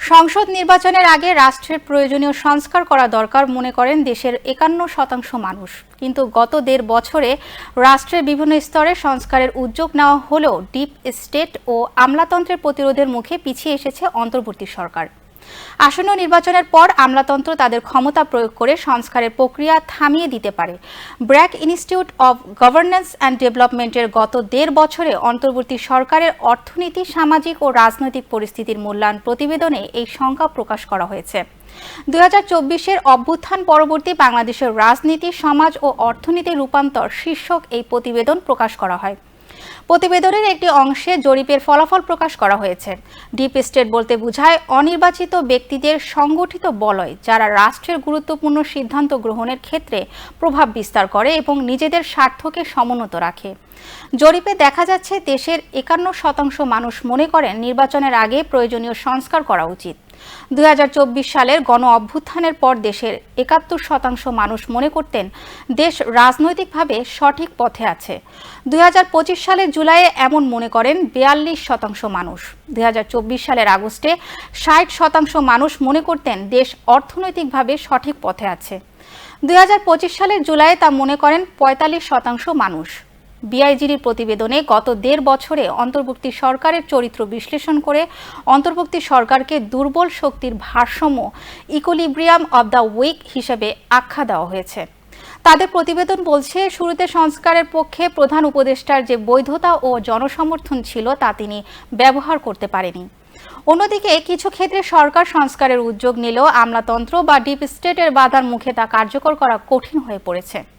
সংসদ নির্বাচনের আগে রাষ্ট্রের প্রয়োজনীয় সংস্কার করা দরকার মনে করেন দেশের একান্ন শতাংশ মানুষ। কিন্তু গত দেড় বছরে রাষ্ট্রের বিভিন্ন স্তরে সংস্কারের উদ্যোগ নেওয়া হলেও ডিপ স্টেট ও আমলাতন্ত্রের প্রতিরোধের মুখে পিছিয়ে এসেছে অন্তর্বর্তী সরকার। আসন্ন নির্বাচনের পর আমলাতন্ত্র তাদের ক্ষমতা প্রয়োগ করে সংস্কারের প্রক্রিয়া থামিয়ে দিতে পারে। BRAC institute of governance and ডেভেলপমেন্টের গত দেড় বছরে অন্তর্বর্তী সরকারের অর্থনীতি, সামাজিক ও রাজনৈতিক পরিস্থিতির মূল্যায়ন প্রতিবেদনে এই সংখ্যা প্রকাশ করা হয়েছে। দুই হাজার চব্বিশের অভ্যুত্থান পরবর্তী বাংলাদেশের রাজনীতি, সমাজ ও অর্থনীতির রূপান্তর শীর্ষক এই প্রতিবেদন প্রকাশ করা হয়। প্রতিবেদনের একটি অংশে জরিপের ফলাফল প্রকাশ করা হয়েছে। ডিপ স্টেট বলতে বোঝায়, অনির্বাচিত ব্যক্তিদের সংগঠিত বলয়, যারা রাষ্ট্রের গুরুত্বপূর্ণ সিদ্ধান্ত গ্রহণের ক্ষেত্রে প্রভাব বিস্তার করে এবং নিজেদের স্বার্থকে সমুন্নত রাখে। জরিপে দেখা যাচ্ছে, দেশের একান্ন শতাংশ মানুষ মনে করেন, নির্বাচনের আগে প্রয়োজনীয় সংস্কার করা উচিত। দুই হাজার চব্বিশ সালের গণ অভ্যুত্থানের পর দেশের একাত্তর শতাংশ মানুষ মনে করতেন দেশ রাজনৈতিকভাবে সঠিক পথে আছে। দুই সালের জুলাইয়ে এমন মনে করেন বিয়াল্লিশ শতাংশ মানুষ। দুই হাজার চব্বিশ সালের আগস্টে ষাট শতাংশ মানুষ মনে করতেন দেশ অর্থনৈতিকভাবে সঠিক পথে আছে। দুই হাজার পঁচিশ সালের জুলাইয়ে তা মনে করেন পঁয়তাল্লিশ শতাংশ মানুষ। বিআইজির প্রতিবেদনে গত দেড় বছরে অন্তর্ভুক্তি সরকারের চরিত্র বিশ্লেষণ করে অন্তর্ভুক্তি সরকারকে দুর্বল শক্তির ভারসাম্য ইকোলিব্রিয়াম অব দ্য উইক হিসেবে আখ্যা দেওয়া হয়েছে। তাদের প্রতিবেদন বলছে, শুরুতে সংস্কারের পক্ষে প্রধান উপদেষ্টার যে বৈধতা ও জনসমর্থন ছিল তা তিনি ব্যবহার করতে পারেনি। অন্যদিকে কিছু ক্ষেত্রে সরকার সংস্কারের উদ্যোগ নিলেও আমলাতন্ত্র বা ডিপ স্টেটের বাধার মুখে তা কার্যকর করা কঠিন হয়ে পড়েছে।